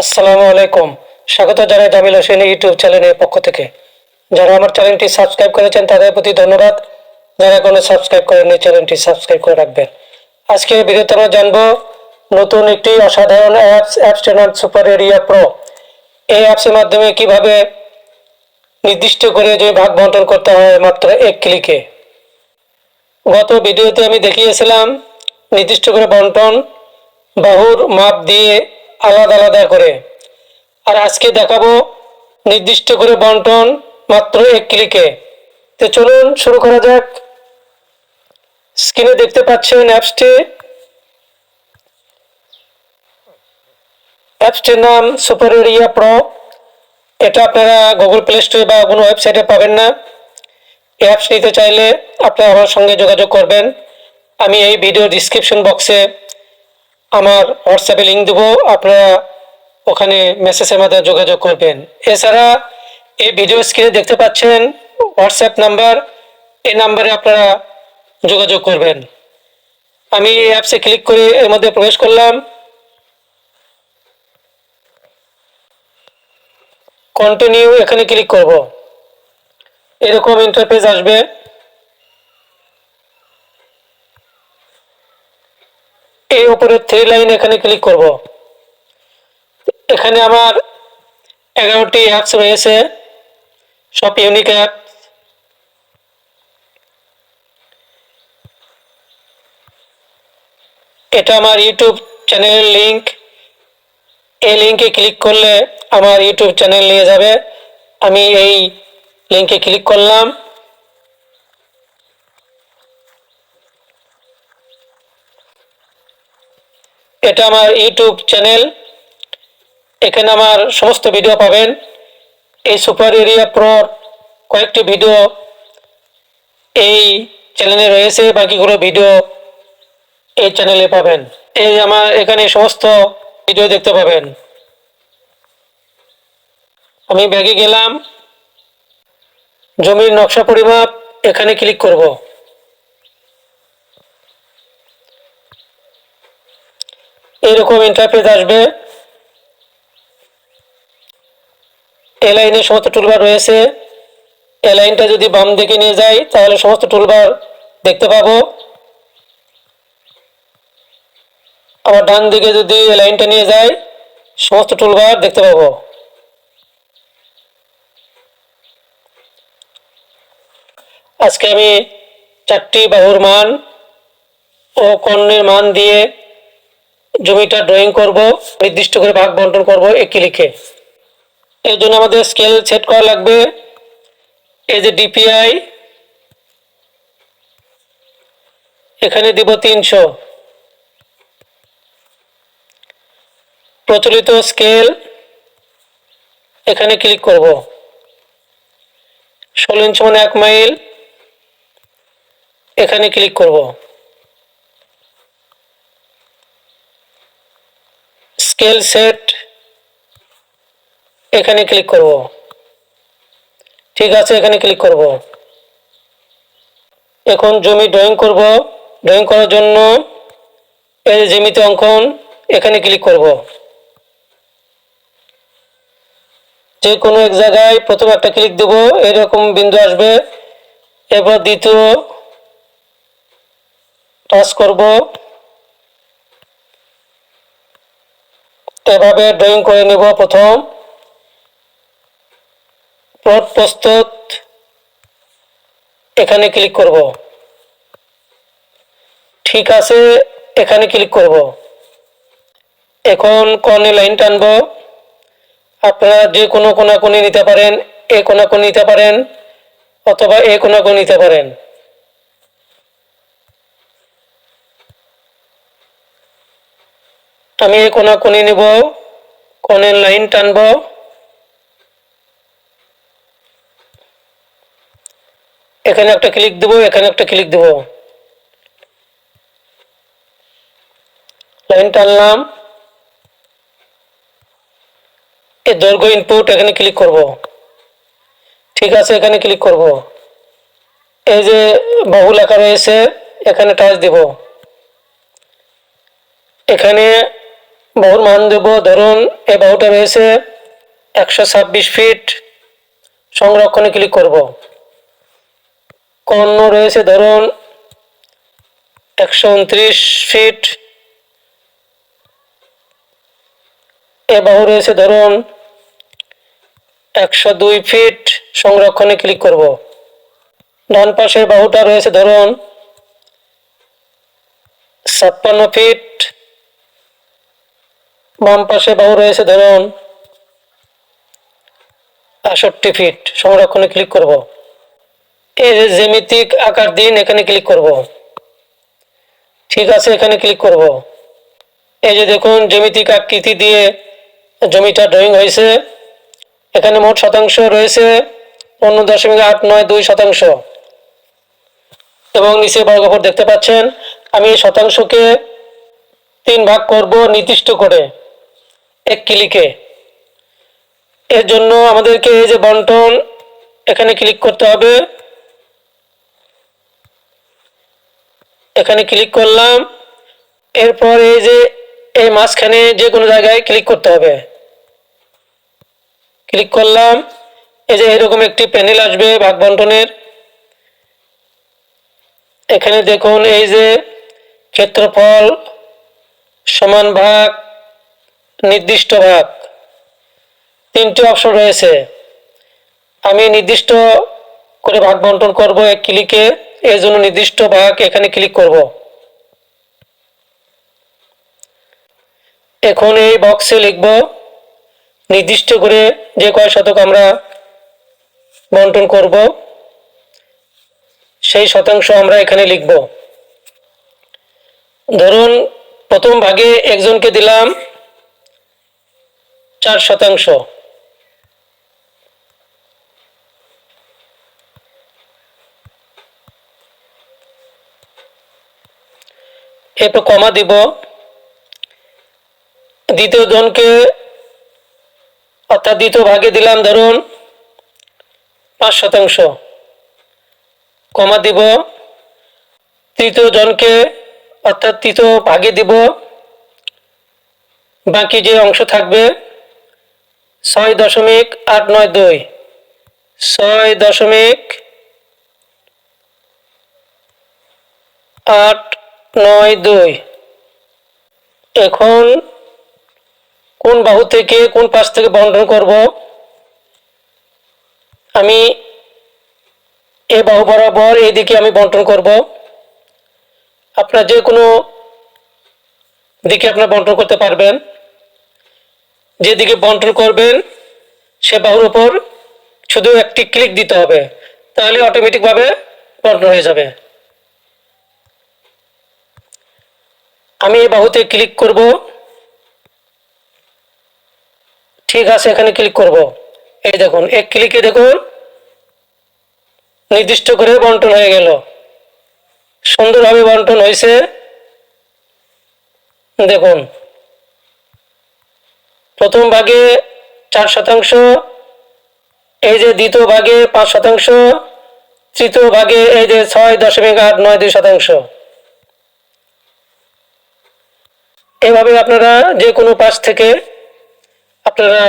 আসসালামু আলাইকুম। স্বাগত জানাই জামিল হোসেন ইউটিউব চ্যানেলের পক্ষ থেকে। যারা আমার চ্যানেলটি সাবস্ক্রাইব করেছেন, তাদের প্রতি ধন্যবাদ। যারা কোনো সাবস্ক্রাইব করেননি, চ্যানেলটি সাবস্ক্রাইব করে রাখবেন। আজকে ভিডিওতে আমরা জানব নতুন একটি অসাধারণ অ্যাপস অ্যাপসটির নাম সুপার এরিয়া প্রো। এই অ্যাপসের মাধ্যমে কীভাবে নির্দিষ্ট করে যে ভাগ বন্টন করতে হয় মাত্র এক ক্লিকে। গত ভিডিওতে আমি দেখিয়েছিলাম নির্দিষ্ট করে বন্টন, বাহুর মাপ দিয়ে আলাদা আলাদা করে। আর আজকে দেখাবো নির্দিষ্ট করে বন্টন মাত্র এক ক্লিকে। তো চলুন শুরু করা যাক। স্ক্রিনে দেখতে পাচ্ছেন অ্যাপসটি। অ্যাপসটির নাম সুপার এরিয়া প্রো। এটা আপনারা গুগল প্লে স্টোরে বা কোনো ওয়েবসাইটে পাবেন না। অ্যাপস নিতে চাইলে আপনারা আমার সঙ্গে যোগাযোগ করবেন। আমি এই ভিডিও ডিসক্রিপশন বক্সে আমার হোয়াটসঅ্যাপে লিঙ্ক দেবো, আপনারা ওখানে মেসেজের মাধ্যমে যোগাযোগ করবেন। এছাড়া এই ভিডিও স্ক্রিনে দেখতে পাচ্ছেন হোয়াটসঅ্যাপ নাম্বার এই নাম্বারে আপনারা যোগাযোগ করবেন। আমি এই অ্যাপসে ক্লিক করে এর মধ্যে প্রবেশ করলাম। কন্টিনিউ এখানে ক্লিক করব। এরকম ইন্টারফেস আসবে। এই উপরে থ্রি লাইন এখানে ক্লিক করব। এখানে আমার এগারোটি অ্যাপস রয়েছে, সব ইউনিক অ্যাপ এটা আমার ইউটিউব চ্যানেলের লিঙ্ক এই লিঙ্কে ক্লিক করলে আমার ইউটিউব চ্যানেল নিয়ে যাবে। আমি এই লিঙ্কে ক্লিক করলাম। এটা আমার ইউটিউব চ্যানেল এখানে আমার সমস্ত ভিডিও পাবেন। এই সুপার এরিয়া প্রোর কয়েকটি ভিডিও এই চ্যানেলে রয়েছে। বাকিগুলো ভিডিও এই চ্যানেলে পাবেন। এই আমার এখানে সমস্ত ভিডিও দেখতে পাবেন। আমি ব্যাগে গেলাম। জমির নকশা পরিমাপ এখানে ক্লিক করব। এইরকম ইন্টারফেস আসবে। এ লাইনে সমস্ত টুলবার রয়েছে। এ লাইনটা যদি বাম দিকে নিয়ে যাই, তাহলে সমস্ত টুলবার দেখতে পাবো। আবার ডান দিকে যদি এ লাইনটা নিয়ে যাই, সমস্ত টুলবার দেখতে পাবো। আজকে আমি চারটি বাহুর মান ও কর্ণের মান দিয়ে জমিটা ড্রয়িং করব, নির্দিষ্ট করে ভাগ বন্টন করব, একই লিখে। এর জন্য আমাদের স্কেল সেট করা লাগবে। এই যে ডিপিআই এখানে দিব তিনশো। প্রচলিত স্কেল এখানে ক্লিক করব। ষোলো ইঞ্চ মানে এক মাইল এখানে ক্লিক করব। স্কেল সেট এখানে ক্লিক করব। ঠিক আছে, এখানে ক্লিক করব। এখন জমি ড্রয়িং করব। ড্রয়িং করার জন্য এই জমিতে অঙ্কন, এখানে ক্লিক করব। যে কোনো এক জায়গায় প্রথম একটা ক্লিক দেব, এরকম বিন্দু আসবে। এরপর দ্বিতীয় টাচ করব। এভাবে ড্রয়িং করে নেব প্রথম। প্লট প্রস্তুত। এখানে ক্লিক করব। ঠিক আছে, এখানে ক্লিক করব। এখন কর্নে লাইন টানব। আপনারা যে কোনো কোনাকুনি নিতে পারেন, এ কোনাকুনি নিতে পারেন, অথবা এ কোনাকুনি নিতে পারেন। আমি এই কোনাকুনি নিব কনের লাইন টানব। এখানে একটা ক্লিক দেব, এখানে একটা ক্লিক দেব। লাইন টানলাম। এই দৈর্ঘ্য ইনপুট এখানে ক্লিক করব। ঠিক আছে, এখানে ক্লিক করব। এই যে বহু লেখা রয়েছে এখানে টাচ দিব। এখানে বাহুর মান দেব ধরুন, এ বাহুটা রয়েছে একশো ছাব্বিশ ফিট সংরক্ষণে ক্লিক করব। কর্ণ রয়েছে ধরুন একশো উনত্রিশ ফিট এ বাহু রয়েছে ধরুন একশো দুই ফিট সংরক্ষণে ক্লিক করব। ডান পাশের বাহুটা রয়েছে ধরুন ছাপ্পান্ন ফিট বাম পাশে বাহু রয়েছে, ধরুন আষট্টি ফিট সংরক্ষণে ক্লিক করব। যে জ্যামিতিক আকার দিন এখানে ক্লিক করব। ঠিক আছে, এখানে ক্লিক করব। এই যে দেখুন, জ্যামিতিক আকৃতি দিয়ে জমিটা ড্রয়িং হয়েছে। এখানে মোট শতাংশ রয়েছে পনেরো দশমিক আট নয় দুই শতাংশ। এবং নিচে বর্গফুট দেখতে পাচ্ছেন, আমি শতাংশকে তিন ভাগ করব নির্দিষ্ট করে। এক ক্লিকে এর জন্য আমাদেরকে এই যে বন্টন, এখানে ক্লিক করতে হবে। এখানে ক্লিক করলাম। এরপর এই যে, এই মাঝখানে যে কোনো জায়গায় ক্লিক করতে হবে। ক্লিক করলাম। এই যে এরকম একটি প্যানেল আসবে ভাগ বন্টনের। এখানে দেখুন এই যে ক্ষেত্রফল সমান ভাগ নির্দিষ্ট ভাগ তিনটি অপশন রয়েছে। আমি নির্দিষ্ট করে ভাগ বন্টন করব এক ক্লিকে এর জন্য নির্দিষ্ট ভাগ এখানে ক্লিক করব। এখন এই বক্সে লিখব, নির্দিষ্ট করে যে কয় শতক আমরা বন্টন করব, সেই শতাংশ আমরা এখানে লিখব। ধরুন, প্রথম ভাগে একজনকে দিলাম চার শতাংশ। এরপর কমা দিব। দ্বিতীয় জনকে অর্থাৎ দ্বিতীয় ভাগে দিলাম, ধরুন, পাঁচ শতাংশ। কমা দিব। তৃতীয় জনকে অর্থাৎ তৃতীয় ভাগে দিব। বাকি যে অংশ থাকবে ছয় দশমিক আট নয় দুই। ছয় দশমিক আট নয় দুই। এখন কোন বাহু থেকে কোন পাশ থেকে বন্টন করব? আমি এ বাহু বরাবর এইদিকে আমি বন্টন করব। আপনার যে কোনো দিকে আপনার বন্টন করতে পারবেন। যেদিকে বন্টন করবেন, সে বাহুর উপর শুধু একটি ক্লিক দিতে হবে, তাহলে অটোমেটিকভাবে বন্টন হয়ে যাবে। আমি এই বাহুতে ক্লিক করব। ঠিক আছে, এখানে ক্লিক করব। এই দেখুন, এক ক্লিকে দেখুন, নির্দিষ্ট করে বন্টন হয়ে গেল। সুন্দরভাবে বন্টন হয়েছে। দেখুন প্রথম ভাগে চার শতাংশ, এই যে দ্বিতীয় ভাগে পাঁচ শতাংশ, তৃতীয় ভাগে এই যে ছয় দশমিক আট নয় দুই শতাংশ। এভাবে আপনারা যে কোনো পাশ থেকে আপনারা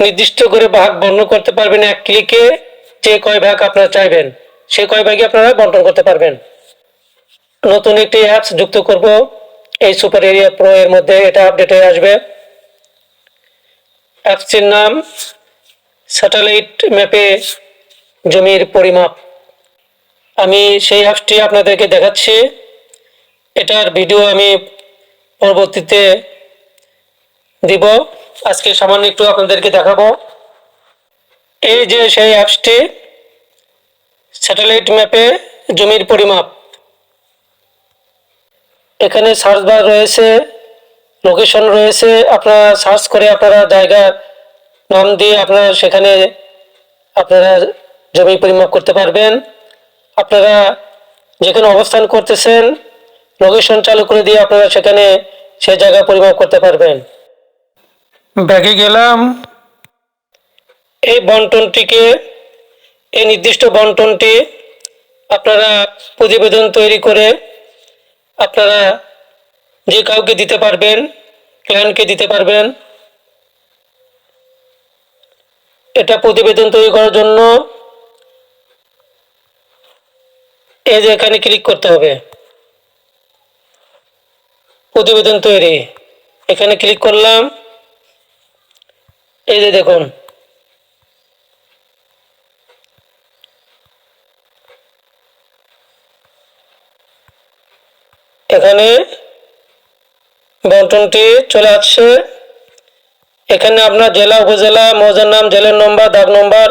নির্দিষ্ট করে ভাগ বর্ণন করতে পারবেন এক ক্লিকে যে কয় ভাগ আপনারা চাইবেন সেই কয় ভাগে আপনারা বন্টন করতে পারবেন। নতুন একটি অ্যাপস যুক্ত করব, এই সুপার এরিয়া প্রো এর মধ্যে এটা আপডেট হয়ে আসবে। অ্যাপসটির নাম স্যাটেলাইট ম্যাপে জমির পরিমাপ। আমি সেই অ্যাপসটি আপনাদেরকে দেখাচ্ছি। এটার ভিডিও আমি পরবর্তীতে দিব। আজকে সামান্য একটু আপনাদেরকে দেখাবো। এই যে সেই অ্যাপসটি, স্যাটেলাইট ম্যাপে জমির পরিমাপ। এখানে সার্চ বার রয়েছে লোকেশন রয়েছে আপনারা সার্চ করে আপনারা জায়গা নাম দিয়ে আপনারা সেখানে আপনারা জমি পরিমাপ করতে পারবেন। আপনারা যেখানে অবস্থান করতেছেন লোকেশন চালু করে দিয়ে আপনারা সেখানে সে জায়গা পরিমাপ করতে পারবেন। ব্যাগে গেলাম। এই বন্টনটিকে এই নির্দিষ্ট বন্টনটি আপনারা প্রতিবেদন তৈরি করে আপনারা যে কাউকে দিতে পারবেন ক্লায়েন্টকে দিতে পারবেন, এটা প্রতিবেদন তৈরি করার জন্য এই যে এখানে ক্লিক করতে হবে। প্রতিবেদন তৈরি। এখানে ক্লিক করলাম। এই যে দেখুন। এখানে বন্টনটি চলে আসছে। এখানে আপনার জেলা, উপজেলা, মৌজার নাম, জেলার নম্বর, দাগ নম্বর,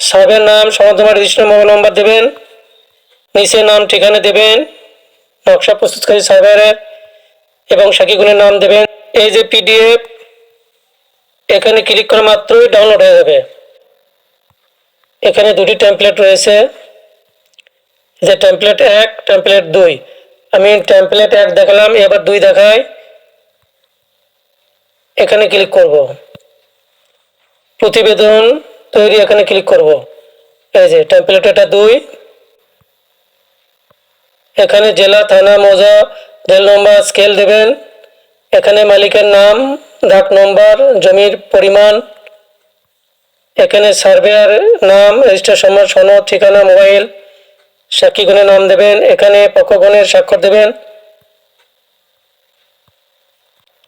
সাহেবের নাম সমাধান রেজিস্টার মোবাইল নম্বর দেবেন। নিচে নাম, ঠিকানা দেবেন। নকশা প্রস্তুতকারী সাহেবের এবং সাকিগুনের নাম দেবেন। এই যে পিডিএফ, এখানে ক্লিক করা মাত্রই ডাউনলোড হয়ে যাবে। এখানে দুটি টেমপ্লেট রয়েছে। যে টেমপ্লেট এক টেমপ্লেট দুই। আমি টেমপ্লেট এক দেখালাম, এবার দুই দেখাই। এখানে ক্লিক করব। প্রতিবেদন তৈরি এখানে ক্লিক করব। এই যে টেমপ্লেট এটা দুই। এখানে জেলা, থানা, মৌজা রেল নম্বর স্কেল দেবেন। এখানে মালিকের নাম ডাক নম্বর জমির পরিমাণ। এখানে সার্ভেয়ার নাম রেজিস্টার সম্মান সনদ, ঠিকানা মোবাইল সাক্ষীগণের নাম দেবেন। এখানে পক্ষগণের স্বাক্ষর দেবেন।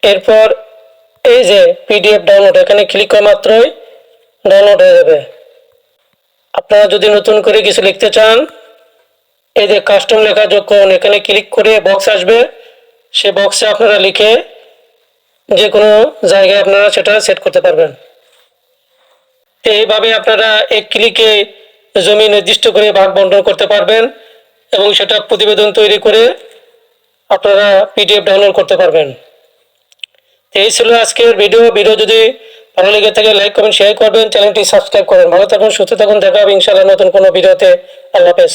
এরপর এই যে পিডিএফ ডাউনলোড এখানে ক্লিক করা মাত্রই ডাউনলোড হয়ে যাবে। আপনারা যদি নতুন করে কিছু লিখতে চান, এই যে কাস্টম লেখা যোগ করুন এখানে ক্লিক করে বক্স আসবে, সে বক্সে আপনারা লিখে যে কোনো জায়গায় আপনারা সেটা সেট করতে পারবেন। এইভাবে আপনারা এক ক্লিকে জমি নির্দিষ্ট করে ভাগ বন্টন করতে পারবেন এবং সেটা প্রতিবেদন তৈরি করে আপনারা পিডিএফ ডাউনলোড করতে পারবেন। এই ছিল আজকের ভিডিও ভিডিও যদি ভালো লেগে থাকে লাইক কমেন্ট শেয়ার করবেন। চ্যানেলটি সাবস্ক্রাইব করবেন। ভালো থাকুন, সুস্থ থাকুন। দেখা হবে ইনশাআল্লাহ নতুন কোনো ভিডিওতে আল্লাহ হাফেজ।